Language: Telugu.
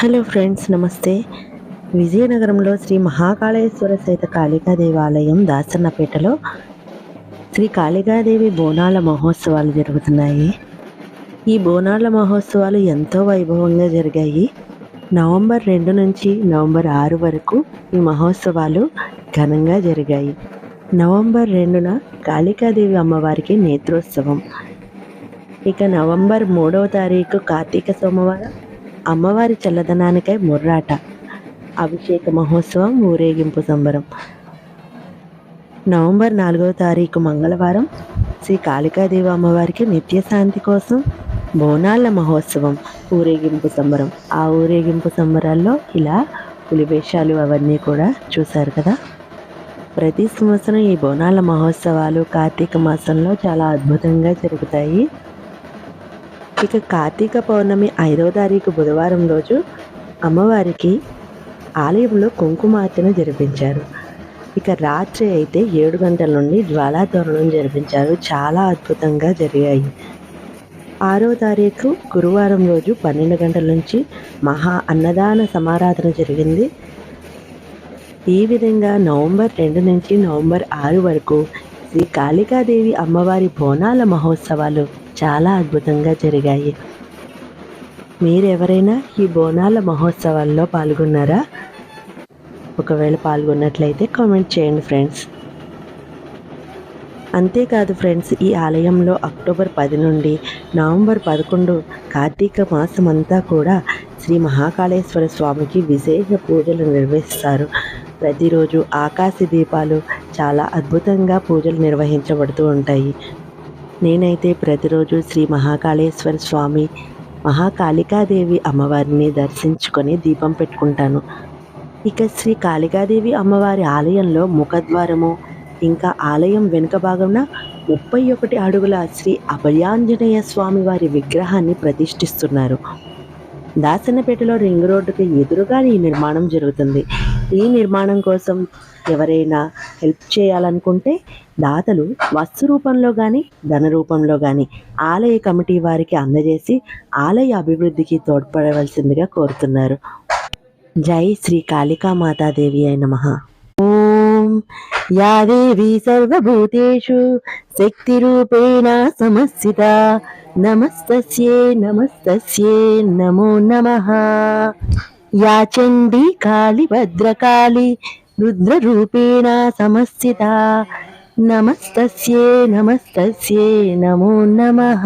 హలో ఫ్రెండ్స్ నమస్తే. విజయనగరంలో శ్రీ మహాకాళేశ్వర సహిత కాళికా దేవాలయం దాసన్నపేటలో శ్రీ కాళికాదేవి బోనాల మహోత్సవాలు జరుగుతున్నాయి. ఈ బోనాల మహోత్సవాలు ఎంతో వైభవంగా జరిగాయి. నవంబర్ రెండు నుంచి నవంబర్ ఆరు వరకు ఈ మహోత్సవాలు ఘనంగా జరిగాయి. నవంబర్ రెండున కాళికాదేవి అమ్మవారికి నేత్రోత్సవం. ఇక నవంబర్ మూడవ తారీఖు కార్తీక సోమవారం అమ్మవారి చల్లదనానికై ముర్రాట అభిషేక మహోత్సవం ఊరేగింపు సంబరం. నవంబర్ నాలుగవ తారీఖు మంగళవారం శ్రీ కాళికాదేవి అమ్మవారికి నిత్యశాంతి కోసం బోనాల మహోత్సవం ఊరేగింపు సంబరం. ఆ ఊరేగింపు సంబరాల్లో ఇలా పులివేషాలు అవన్నీ కూడా చూశారు కదా. ప్రతి సంవత్సరం ఈ బోనాల మహోత్సవాలు కార్తీక మాసంలో చాలా అద్భుతంగా జరుగుతాయి. ఇక కార్తీక పౌర్ణమి ఐదవ తారీఖు బుధవారం రోజు అమ్మవారికి ఆలయంలో కుంకుమార్తెను జరిపించారు. ఇక రాత్రి అయితే ఏడు గంటల నుండి జ్వాలాతోరణం జరిపించారు. చాలా అద్భుతంగా జరిగాయి. ఆరో తారీఖు గురువారం రోజు పన్నెండు గంటల నుంచి మహా అన్నదాన సమారాధన జరిగింది. ఈ విధంగా నవంబర్ రెండు నుంచి నవంబర్ ఆరు వరకు శ్రీ కాళికాదేవి అమ్మవారి బోనాల మహోత్సవాలు చాలా అద్భుతంగా జరిగాయి. మీరెవరైనా ఈ బోనాల మహోత్సవాల్లో పాల్గొన్నారా? ఒకవేళ పాల్గొన్నట్లయితే కామెంట్ చేయండి ఫ్రెండ్స్. అంతేకాదు ఫ్రెండ్స్ ఈ ఆలయంలో అక్టోబర్ పది నుండి నవంబర్ పదకొండు కార్తీక మాసం అంతా కూడా శ్రీ మహాకాళేశ్వర స్వామికి విశేష పూజలు నిర్వహిస్తారు. ప్రతిరోజు ఆకాశ దీపాలు చాలా అద్భుతంగా పూజలు నిర్వహించబడుతూ ఉంటాయి. నేనైతే ప్రతిరోజు శ్రీ మహాకాళేశ్వర స్వామి మహాకాళికాదేవి అమ్మవారిని దర్శించుకొని దీపం పెట్టుకుంటాను. ఇక శ్రీ కాళికాదేవి అమ్మవారి ఆలయంలో ముఖద్వారము ఇంకా ఆలయం వెనుక భాగంన ముప్పై ఒకటి అడుగుల శ్రీ అభయాంజనేయ స్వామి వారి విగ్రహాన్ని ప్రతిష్ఠిస్తున్నారు. దాసనపేటలో రింగ్ రోడ్డుకి ఎదురుగా ఈ నిర్మాణం జరుగుతుంది. ఈ నిర్మాణం కోసం ఎవరైనా హెల్ప్ చేయాలనుకుంటే దాతలు వస్తు రూపంలో కానీ ధన రూపంలో కానీ ఆలయ కమిటీ వారికి అందజేసి ఆలయ అభివృద్ధికి తోడ్పడవలసిందిగా కోరుతున్నారు. జై శ్రీ కాళికామాతాదేవి అయిన మహా ఓం యా దేవి సర్వభూతేషు శక్తిరూపేణ సమస్థిత నమస్తస్యే నమస్తస్యే నమో నమ. యాచండి కాళి భద్రకాళి రుద్రరూపేణ సమస్థిత. నమస్తస్యే నమస్తస్యే నమో నమః.